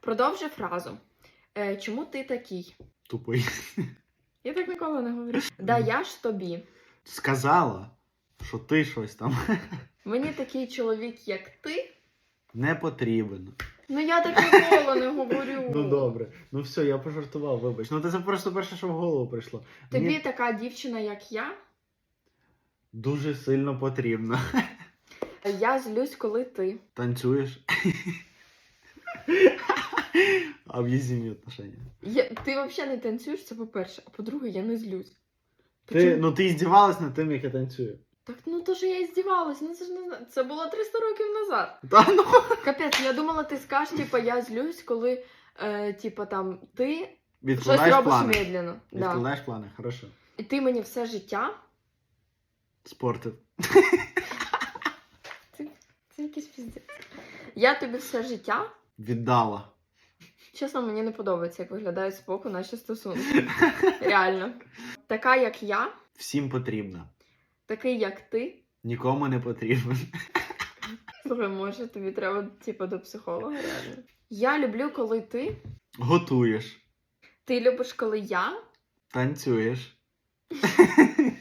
Продовжи фразу. Е, чому ти такий? Тупий. Я так ніколи не говорю. Да я ж тобі. Сказала, що ти щось там Мені такий чоловік, як ти. не потрібен. Ну я так ніколи не говорю. Ну добре. Ну все, я пожартував, вибач. Ну це просто перше, що в голову прийшло. Тобі Мені така дівчина, як я. дуже сильно потрібно. Я злюсь, коли ти. Танцюєш. Об'їзні отношения. Я, ти взагалі не танцюєш, це по-перше, а по-друге, я не злюсь. Ти, Почему? ну ти здівалась над тим, як я танцюю. Так ну то що я і здівалась, ну це ж не зна- це було 300 років назад. Та ну. Капець, я думала, ти скажеш, типа, я злюсь, коли е, типа там ти щось Відкладаєш робиш плани. медленно. Да. Відкладаєш плани, хорошо. І ти мені все життя. Спортив. Це якийсь піздець. Я тобі все життя. Віддала. Чесно, мені не подобається, як виглядають збоку наші стосунки. Реально. Така, як я, Всім потрібно. такий, як ти. Нікому не потрібен. Слухай, може, тобі треба, типу, до психолога реально. Я люблю, коли ти. Готуєш. Ти любиш, коли я. Танцюєш.